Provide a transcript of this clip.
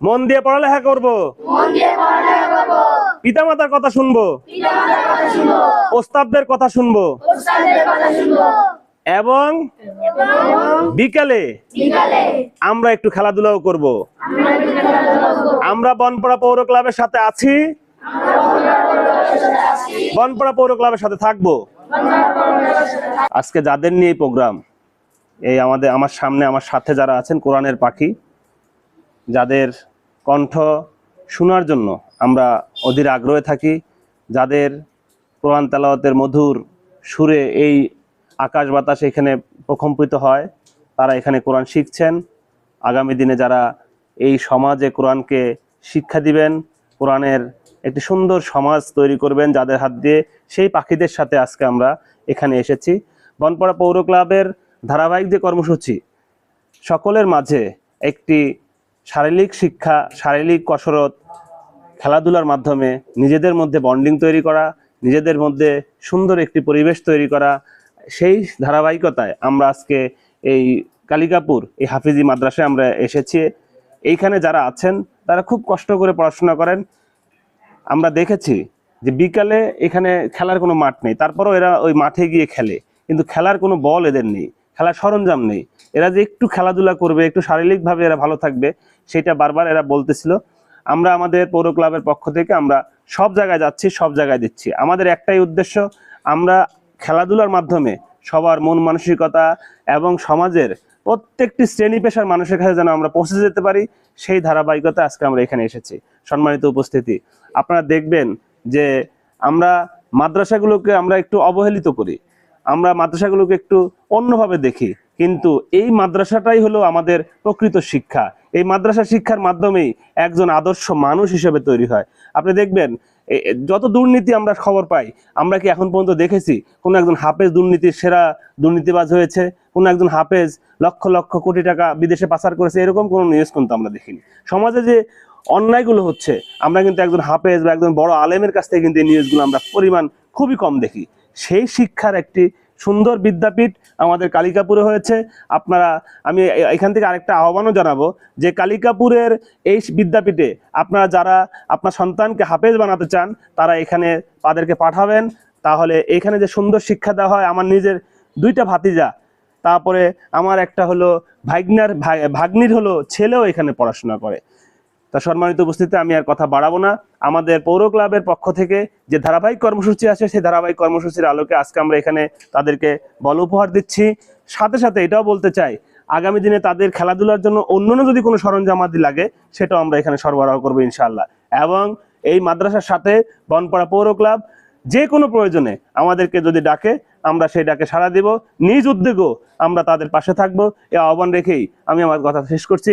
মন দিয়ে পড়ালেখা করব। পিতামাতার কথা শুনব। পিতামাতার কথা শুনব। এবং বিকালে আমরা একটু খেলাধুলাও করব। আমরা বনপাড়া পৌর ক্লাবের সাথে আছি। বনপাড়া পৌর ক্লাবের সাথে থাকব। আজকে যাদের নিয়ে প্রোগ্রাম এই আমাদের আমার সামনে আমার সাথে যারা আছেন কোরআনের পাখি যাদের কণ্ঠ শোনার জন্য আমরা অধীর আগ্রহে থাকি, যাদের কোরআন তেলাওয়াতের মধুর সুরে এই আকাশ বাতাস এখানে প্রকম্পিত হয়, তারা এখানে কোরআন শিখছেন। আগামী দিনে যারা এই সমাজে কোরআনকে শিক্ষা দিবেন, কোরআনের একটি সুন্দর সমাজ তৈরি করবেন যাদের হাত দিয়ে, সেই পাখিদের সাথে আজকে আমরা এখানে এসেছি। বনপাড়া পৌর ক্লাবের ধারাবাহিক যে কর্মসূচি, সকলের মাঝে একটি শারীরিক শিক্ষা, শারীরিক কসরত, খেলাধুলার মাধ্যমে নিজেদের মধ্যে বন্ডিং তৈরি করা, নিজেদের মধ্যে সুন্দর একটি পরিবেশ তৈরি করা, সেই ধারাবাহিকতায় আমরা আজকে এই কালিকাপুর, এই হাফিজি মাদ্রাসায় আমরা এসেছি। এইখানে যারা আছেন, তারা খুব কষ্ট করে পড়াশোনা করেন। আমরা দেখেছি যে বিকালে এখানে খেলার কোনো মাঠ নেই, তারপরেও এরা ওই মাঠে গিয়ে খেলে। কিন্তু খেলার কোনো বল এদের নেই। খেলার সরঞ্জাম নেই। এরা যে একটু খেলাধুলা করবে, একটু শারীরিকভাবে এরা ভালো থাকবে, সেটা বারবার এরা বলতেছিল। আমরা আমাদের পৌর ক্লাবের পক্ষ থেকে আমরা সব জায়গায় যাচ্ছি, সব জায়গায় দিচ্ছি। আমাদের একটাই উদ্দেশ্য, আমরা খেলাধুলার মাধ্যমে সবার মন মানসিকতা এবং সমাজের প্রত্যেকটি শ্রেণি পেশার মানুষের কাছে যেন আমরা পৌঁছে যেতে পারি, সেই ধারাবাহিকতা আজকে আমরা এখানে এসেছি। সম্মানিত উপস্থিতি, আপনারা দেখবেন যে আমরা মাদ্রাসাগুলোকে আমরা একটু অবহেলিত করি। আমরা মাদ্রাসাগুলোকে একটু অন্যভাবে দেখি। কিন্তু এই মাদ্রাসাটাই হলো আমাদের প্রকৃত শিক্ষা। এই মাদ্রাসা শিক্ষার মাধ্যমেই একজন আদর্শ মানুষ হিসেবে তৈরি হয়। আপনি দেখবেন যত দুর্নীতি আমরা খবর পাই, আমরা কি এখন পর্যন্ত দেখেছি, কোনো একজন হাফেজ দুর্নীতির সেরা দুর্নীতিবাজ হয়েছে, কোনো একজন হাফেজ লক্ষ লক্ষ কোটি টাকা বিদেশে পাচার করেছে, এরকম কোনো নিউজ কিন্তু আমরা দেখিনি। সমাজে যে অন্যায়গুলো হচ্ছে, আমরা কিন্তু একজন হাফেজ বা একজন বড় আলেমের কাছ থেকে কিন্তু এই নিউজগুলো আমরা পরিমাণ খুবই কম দেখি। সেই শিক্ষার একটি সুন্দর বিদ্যাপীঠ আমাদের কালিকাপুরে হয়েছে। আপনারা, আমি এখান থেকে আরেকটা আহ্বানও জানাব যে কালিকাপুরের এই বিদ্যাপীঠে আপনারা যারা আপনার সন্তানকে হাফেজ বানাতে চান, তারা এখানে তাদেরকে পাঠাবেন। তাহলে এখানে যে সুন্দর শিক্ষা দেওয়া হয়, আমার নিজের দুইটা ভাতিজা, তারপরে আমার একটা হলো ভাগ্নার ভাগ্নির হলো ছেলেও এখানে পড়াশোনা করে। তা সম্মানিত উপস্থিতিতে আমি আর কথা বাড়াবো না। আমাদের পৌর ক্লাবের পক্ষ থেকে যে ধারাবাহিক কর্মসূচি আছে সেই ধারাবাহিক কর্মসূচির আলোকে আজকে আমরা এখানে তাদেরকে বল উপহার দিচ্ছি। সাথে সাথে এটাও বলতে চাই, আগামী দিনে তাদের খেলাধুলার জন্য অন্যান্য যদি কোনো সরঞ্জামাদি লাগে, সেটাও আমরা এখানে সরবরাহ করব ইনশাল্লাহ এবং এই মাদ্রাসার সাথে বনপাড়া পৌর ক্লাব যে কোনো প্রয়োজনে আমাদেরকে যদি ডাকে, আমরা সেই ডাকে সাড়া দিব। নিজ উদ্যোগও আমরা তাদের পাশে থাকব। এ আহ্বান রেখেই আমি আমার কথা শেষ করছি।